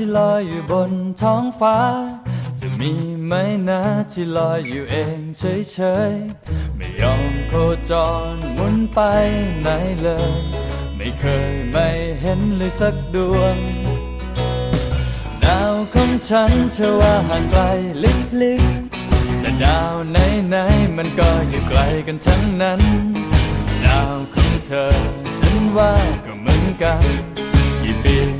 ที่ลอยอยู่บนท้องฟ้า จะมีไหมนะที่ลอยอยู่เองเฉยๆ ไม่ยอมโคจรหมุนไปไหนเลย ไม่เคยไม่เห็นเลยสักดวงดาวของฉันเชื่อว่าห่างไกลลิบๆแต่ดาวไหนๆมันก็อยู่ไกลกันทั้งนั้นดาวของเธอฉันว่าก็เหมือนกันกี่ปี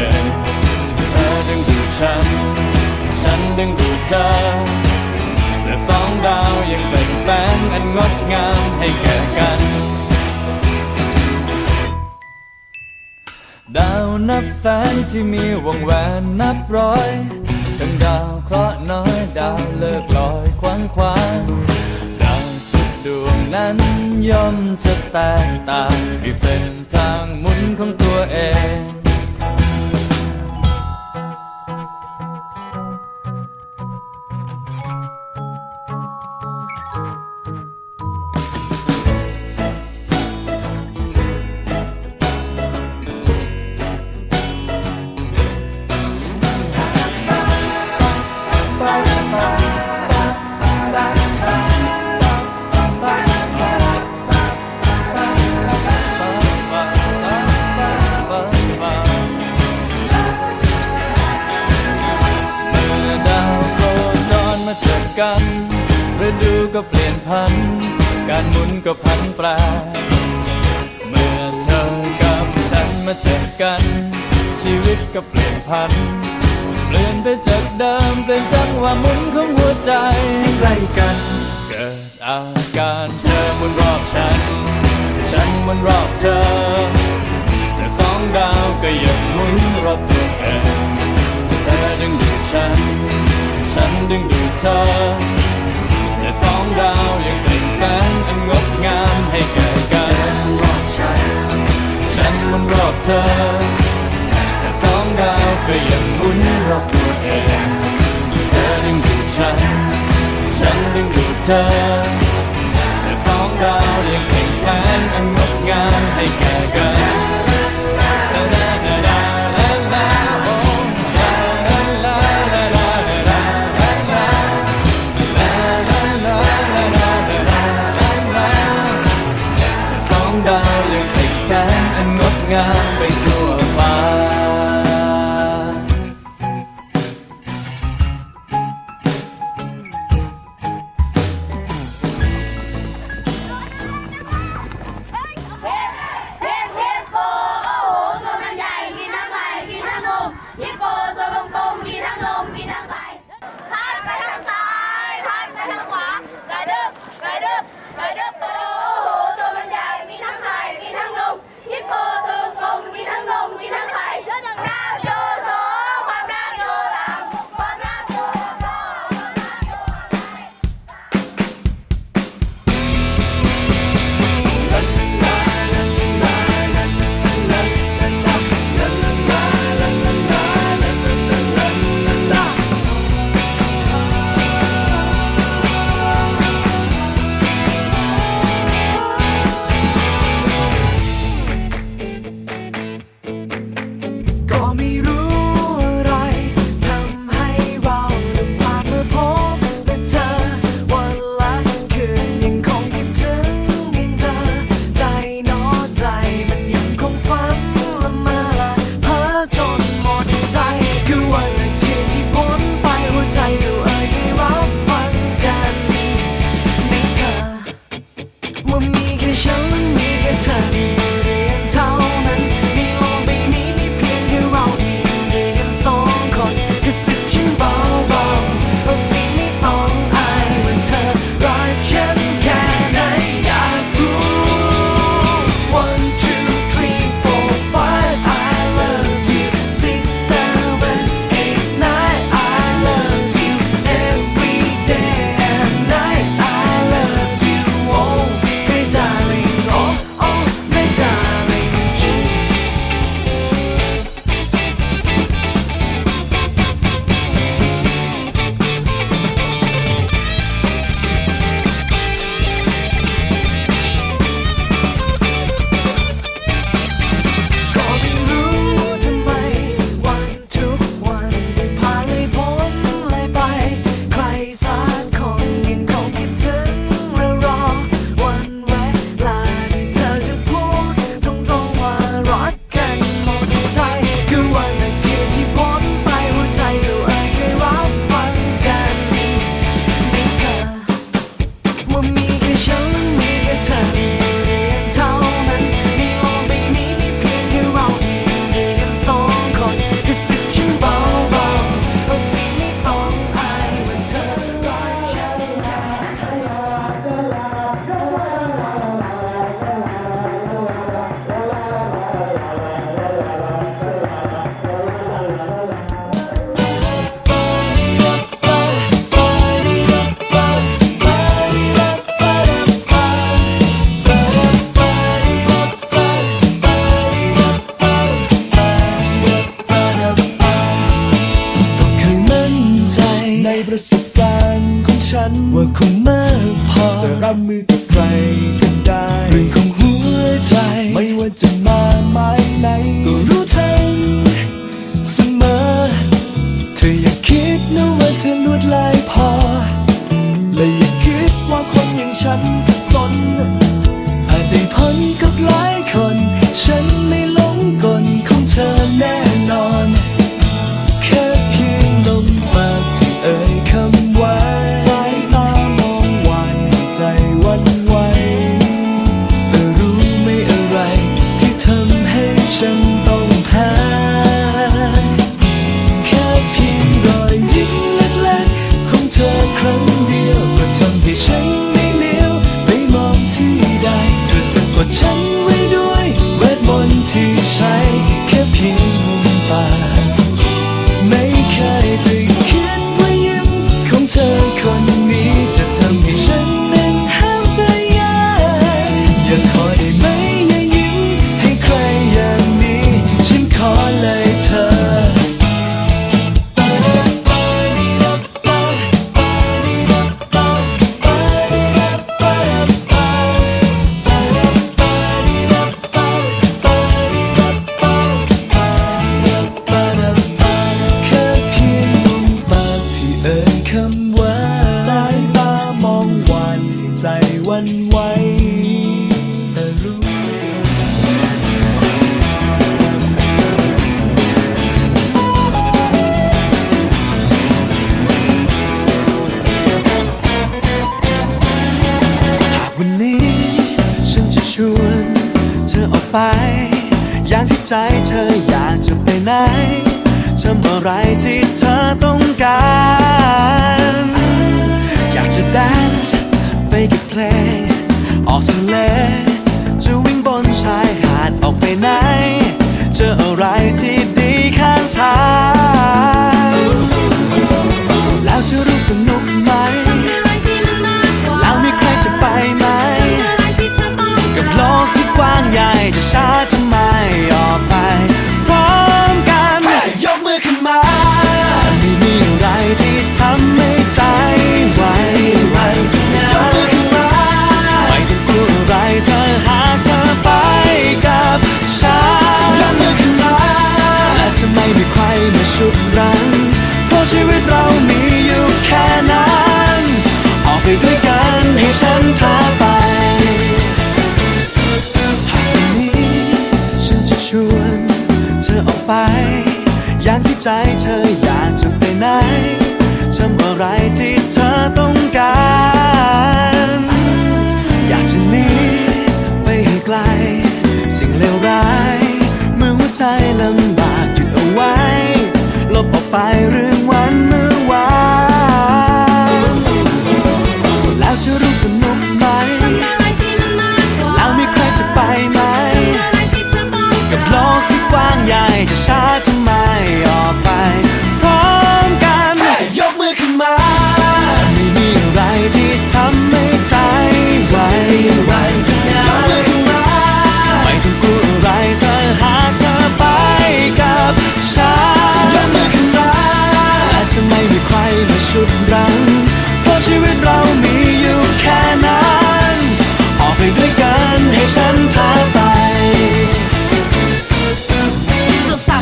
รอบตัวเธอดึงดูดฉัน ฉันดึงดูดเธอแต่สองดาวยังเป็นแสงอันงดงามให้แก่กัน ดาวนับแสนที่มีวงแหวนนับร้อยทั้งดาวเคราะห์น้อยดาวเลิกลอยควันควางดาวทุกดวงนั้นย่อมจะแตกต่างด้วยเส้นทางหมุนของตัวเอง มาเจอกัน ชีวิตก็เปลี่ยนพันเปลี่ยนไปจากเดิมเปลี่ยนจังหวะหมุนของหัวใจใกล้กัน เกิดอาการเธอหมุนรอบฉัน ฉันหมุนรอบเธอ แต่สองดาวก็ยังหมุนรอบตัวเองเธอดึงดูดฉัน ฉันดึงดูดเธอแต่สองดาวยังเป็นแสงอันงดงามให้แก่กันรอบฉัน ฉันมันรอบเธอแต่สองดาวก็ยังหมุนรอบตัวเองเธอดึงดูดฉัน ฉันดึงดูดเธอแต่สองดาวยังเป็นแสงอันงดงามให้แก่กัน ยเธออยากจะไปไหนทำอะไรที่เธอต้องการ อยากจะหนีไปให้ไกล สิ่งเลวร้าย เมื่อหัวใจลำบากหยุดเอาไว้ ลบออกไปเรื่องวันเมื่อวานแล้วจะรู้สนุกไหม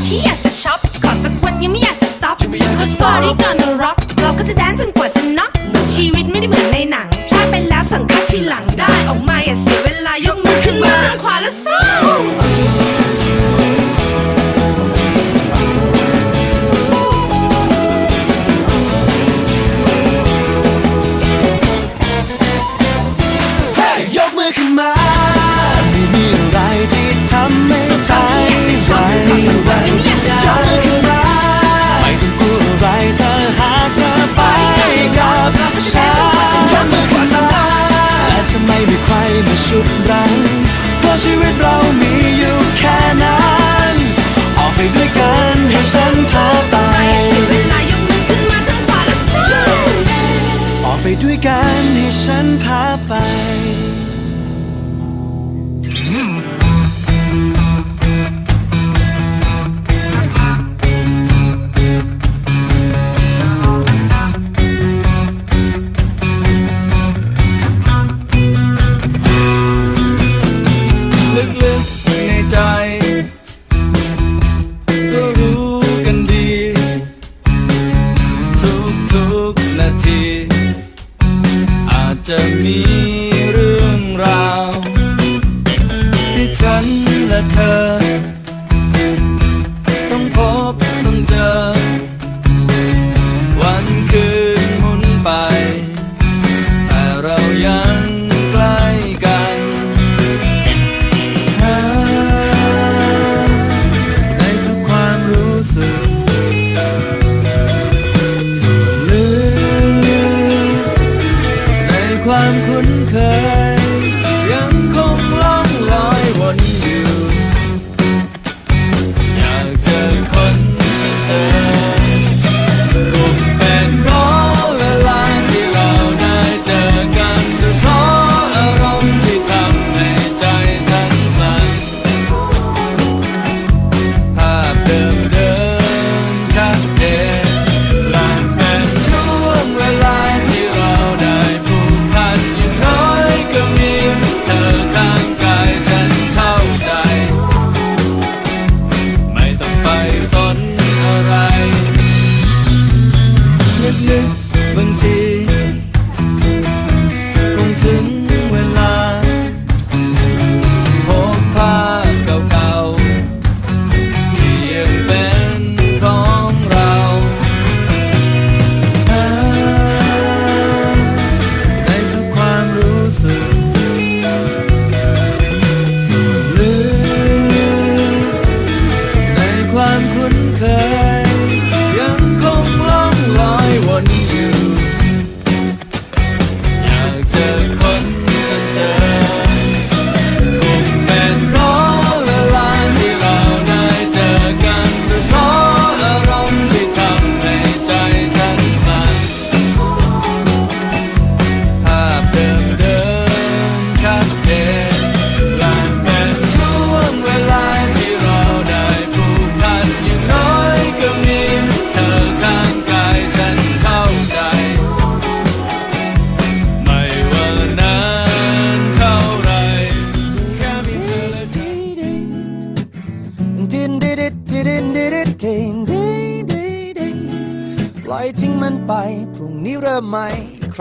ที่อยากจะช็อปขอสักวันยังไม่อยากจะ stop ก็จะ story gonna ร็อกเราก็จะแดนจนกว่าจะน็อกชีวิตไม่ได้เหมือนในหนังพลาดไปแล้วสังคัดทีหลังได้ออกมาอย่าเสีย Gotta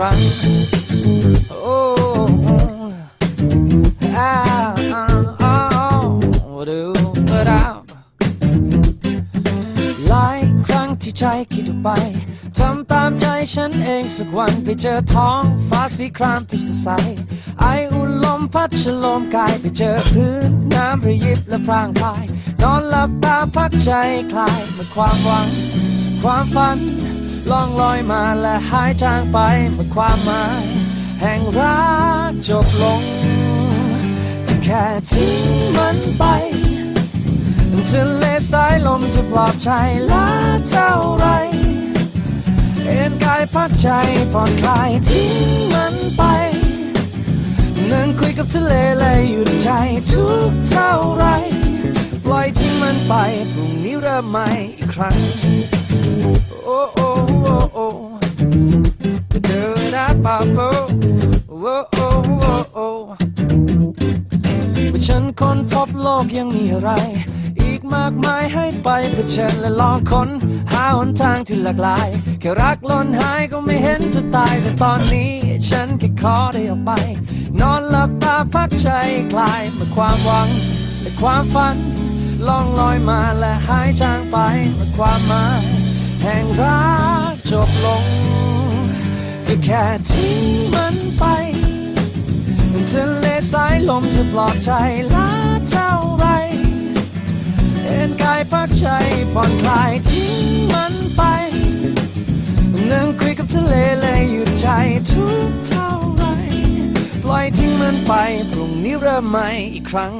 ครั้ง โอ้อาอ้าวอ้าวดูก็ได้หลายครั้งที่ใจคิดออกไปทำตามใจฉันเองสักวันไปเจอท้องฟ้าสีครามที่สดใส ไออุ่นลมพัดฉลมกายไปเจอพื้นน้ำระยิบและพรางพาย นอนหลับตาพักใจคลายเมื่อความหวัง ความฝัน ล่องลอยมาและหายจางไปเมื่อความหมายแห่งรักจบลงจะแค่ทิ้งมันไปทะเลสายลมจะปลอบใจลาเท่าไร เอ็นกายพักใจผ่อนคลายทิ้งมันไป นั่งคุยกับทะเลและหยุดใจทุกเท่าไร ปล่อยทิ้งมันไป พรุ่งนี้เริ่มใหม่อีกครั้ง โอ้โอ้ โอ้โอ้เดินได้ป่าโอ้โอ้โอ้โอ้โอ้ว่าฉันค้นพบโลกยังมีอะไร อีกมากมายให้ไปเผชิญและลองค้น หาหนทางที่หลากหลาย แค่รักล้นหายก็ไม่เห็นจะตาย แต่ตอนนี้ฉันแค่ขอได้ออกไป นอนหลับตาพักใจคลายเมื่อความหวังและความฝันล่องลอยมาและหายจางไปเมื่อความหมายแห่งรัก จบลง ก็แค่ทิ้งมันไปทะเลสายลมจะปลอบใจลาเท่าไร เอ็นกายพักใจผ่อนคลายทิ้งมันไป นั่งคุยกับทะเลเลยหยุดใจทุกเท่าไร ปล่อยทิ้งมันไป พรุ่งนี้เริ่มใหม่อีกครั้ง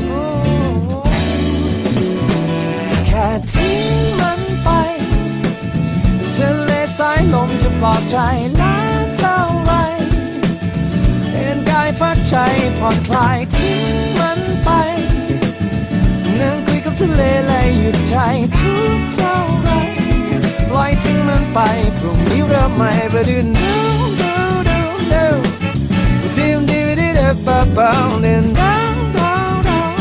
โอ้แค่ทิ้งมันไปทะเลสายลมจะปลอบใจลาเท่าไรเอ็นกายพักใจผ่อนคลายทิ้งมันไปนั่งคุยกับทะเลและหยุดใจทุกเท่าไร ไปพรุ่งนี้เริ่มใหม่ไปดู no no no no ทีมดีดีเดปะปาเดิน down down down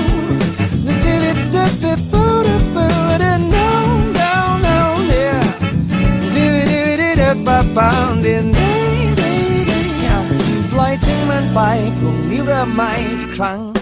ทีมดีดีเดปะปาปาเดิน down down down yeah ทีดีดีเดปะปาเดินปล่อยทิ้งมันไปพรุ่งนี้เริ่มใหม่อีกครั้ง